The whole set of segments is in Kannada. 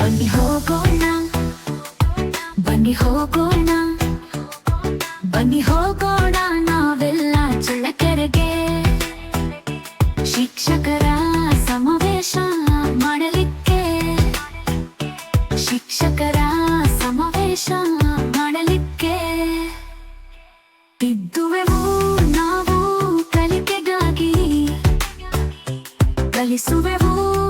ಬನ್ನಿ ಹೋಗೋಣ ಬನ್ನಿ ಹೋಗೋಣ ಬನ್ನಿ ಹೋಗೋಣ ನಾವೆಲ್ಲ ಚಳ್ಳಕೆರೆಗೆ ಶಿಕ್ಷಕರ ಸಮಾವೇಶ ಮಾಡಲಿಕ್ಕೆ. ಶಿಕ್ಷಕರ ಸಮಾವೇಶ ಮಾಡಲಿಕ್ಕೆ. ಇದ್ದುವೆವು ನಾವು ಕಲಿಕೆಗಾಗಿ. ಕಲಿಸುವೆವು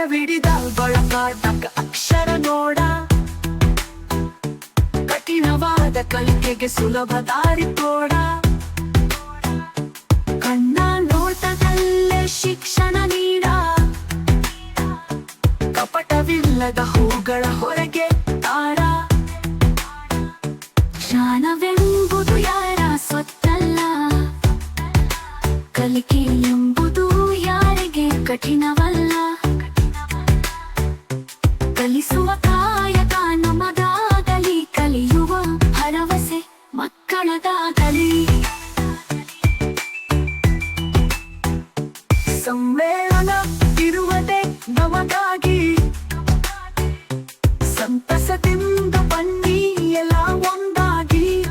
ಕರವಿಡಿದ ಬಳಕಾಟಕ ಅಕ್ಷರ ನೋಡ. ಕಠಿಣವಾದ ಕಲಿಕೆಗೆ ಸುಲಭ ದಾರಿ ತೋಡ. ಕಣ್ಣ ನೋಟದಲ್ಲೇ ಶಿಕ್ಷಣ ನೀಡ. ಕಪಟವಿಲ್ಲದ ಹೂಗಳ ಹೊರಗೆ ತಾರ. ಜ್ಞಾನವೆಂಬುದು ಯಾರ ಸ್ವತ್ತಲ್ಲ. ಕಲಿಕೆ ಎಂಬುದು ಯಾರಿಗೆ ಕಠಿಣವಲ್ಲ. ಸಮ್ಮೇಳನ ಇರುವುದೇ ನಮಗಾಗಿ. ಸಂತಸದಿಂದ ಬನ್ನಿ, ಎಲ್ಲ ಒಂದಾಗಿ.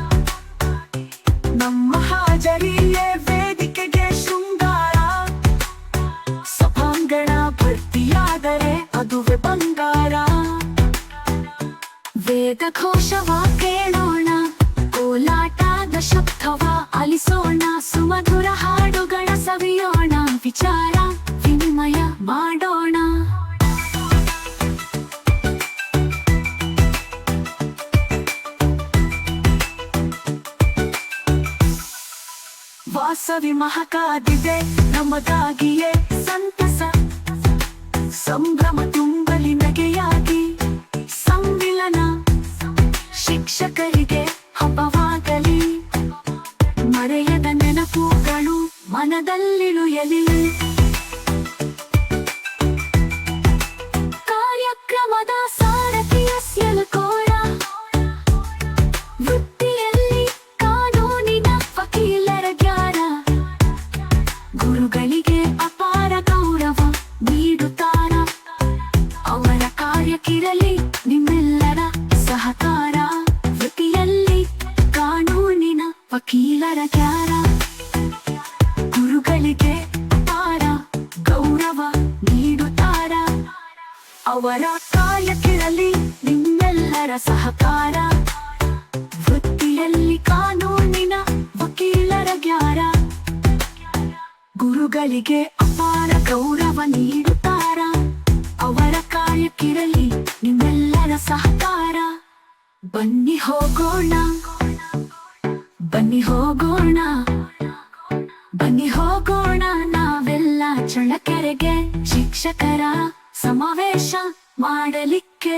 ನಮ್ಮ ಹಾಜರಿಯೇ ವೇದಿಕೆಗೆ ಶೃಂಗಾರ. ಸಭಾಂಗಣ ಭರ್ತಿಯಾದರೆ ಅದುವೆ ಬಂಗಾರ. ವೇದ ಘೋಷವ ಕೇಳೋಣ, ಕೋಲಾಟದ ಶಬ್ದವ ಅಲಿಸೋಣ, ಸುಮಧುರ ಹಾಡುಗಳ ಸವಿಯೋಣ. ವಿಚಾರ, ವಿನಿಮಯ ಮಾಡೋಣ. ವಾಸವಿ ಮಹಕಾದಿದೆ ನಮಗಾಗಿಯೇ ಸಂತಸ. ಸಂಭ್ರಮ ತುಂಬಲಿ ನಗೆಯಾಗಿ, ಸಂವಿಲನ. ಶಿಕ್ಷಕರಿಗೆ ಹಬ್ಬವಾಗಲಿ. ಮರೆಯದ ನೆನಪುಗಳು ಮನದಲ್ಲಿಳುಯಲಿ ಸಾರಥಿಯ ಸ್ಯಲಕೋರ ವೃತ್ತಿಯಲ್ಲಿ ಅಪಾರ ಗೌರವ ನೀಡುತ್ತಾರ ಅವರ ಕಾರ್ಯಕ್ಕಿರಲಿ ಸಹಕಾರ ವೃತ್ತಿಯಲ್ಲಿ ಕಾನೂನಿನ ಅವರ ಕಾಯಕಿರಲಿ ನಿಮ್ಮೆಲ್ಲರ ಸಹಕಾರ. ವೃತ್ತಿಯಲ್ಲಿ ಕಾನೂನಿನ ವಕೀಲರ ಗ್ಯಾರ ಗುರುಗಳಿಗೆ ಅಪಾರ ಗೌರವ ನೀಡುತ್ತಾರ. ಅವರ ಕಾಯಕ್ಕಿರಲಿ ನಿಮ್ಮೆಲ್ಲರ ಸಹಕಾರ. ಬನ್ನಿ ಹೋಗೋಣ. ಬನ್ನಿ ಹೋಗೋಣ. ಬನ್ನಿ ಹೋಗೋಣ ನಾವೆಲ್ಲ ಚಳಕೆರೆಗೆ ಶಿಕ್ಷಕರ. ಸಮಾವೇಶ ಮಾಡಲಿಕ್ಕೆ